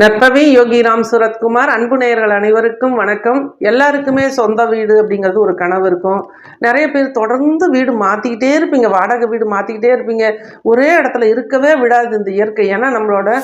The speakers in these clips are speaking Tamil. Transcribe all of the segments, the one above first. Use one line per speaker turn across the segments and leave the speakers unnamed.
நற்பவி யோகி ராம் சுரத்குமார் அன்பு நேயர்கள் அனைவருக்கும் வணக்கம். எல்லாருக்குமே சொந்த வீடு அப்படிங்கிறது ஒரு கனவு இருக்கும். நிறைய பேர் தொடர்ந்து வீடு மாற்றிக்கிட்டே இருப்பீங்க. வாடகை வீடு மாற்றிக்கிட்டே இருப்பீங்க. ஒரே இடத்துல இருக்கவே விடாது இந்த இயற்கை. ஏன்னா நம்மளோட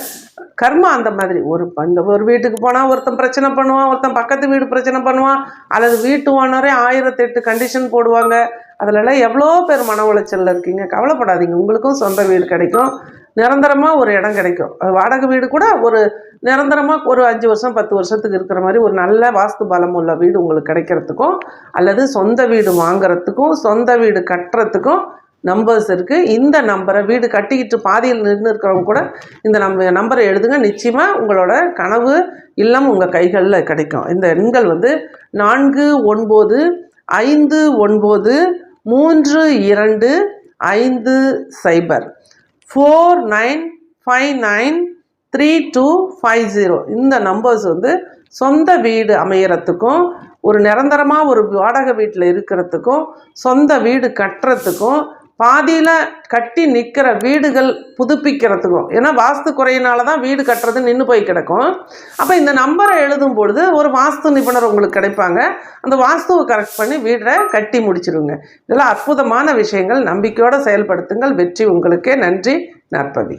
கர்மா அந்த மாதிரி. ஒரு இந்த ஒரு வீட்டுக்கு போனால் ஒருத்தன் பிரச்சனை பண்ணுவான் ஒருத்தன் பக்கத்து வீடு பிரச்சனை பண்ணுவான் அல்லது வீட்டு ஓனரே ஆயிரத்தெட்டு கண்டிஷன் போடுவாங்க. அதிலெல்லாம் எவ்வளோ பேர் மன உளைச்சலில் இருக்கீங்க. கவலைப்படாதீங்க. உங்களுக்கும் சொந்த வீடு கிடைக்கும். நிரந்தரமாக ஒரு இடம் கிடைக்கும். அது வாடகை வீடு கூட ஒரு நிரந்தரமாக ஒரு அஞ்சு வருஷம் பத்து வருஷத்துக்கு இருக்கிற மாதிரி ஒரு நல்ல வாஸ்து பலம் உள்ள வீடு உங்களுக்கு கிடைக்கிறதுக்கும் அல்லது சொந்த வீடு வாங்குறதுக்கும் சொந்த வீடு கட்டுறதுக்கும் நம்பர்ஸ் இருக்குது இந்த நம்பரை வீடு கட்டிக்கிட்டு பாதியில் நின்று இருக்கிறவங்க கூட இந்த நம்ம நம்பரை எழுதுங்க. நிச்சயமாக உங்களோட கனவு இல்லம் உங்கள் கைகளில் கிடைக்கும். இந்த எண்கள் வந்து நான்கு ஒன்பது ஐந்து ஒன்பது மூன்று இரண்டு ஐந்து சைபர். Four nine five nine three two five zero இந்த நம்பர்ஸ் வந்து சொந்த வீடு அமையறதுக்கும் ஒரு நிரந்தரமாக ஒரு வாடகை வீட்டில் இருக்கிறதுக்கும் சொந்த வீடு கட்டுறதுக்கும் பாதியில் கட்டி நிற்கிற வீடுகள் புதுப்பிக்கிறதுக்கும் ஏன்னா வாஸ்து குறையினால தான் வீடு கட்டுறது நின்று போய் கிடக்கும். அப்போ இந்த நம்பரை எழுதும் பொழுது ஒரு வாஸ்து நிபுணர் உங்களுக்கு கிடைப்பாங்க. அந்த வாஸ்துவை கரெக்ட் பண்ணி வீடை கட்டி முடிச்சிடுங்க இதெல்லாம் அற்புதமான விஷயங்கள் நம்பிக்கையோடு செயல்படுத்துங்கள். வெற்றி உங்களுக்கே. நன்றி நற்பவி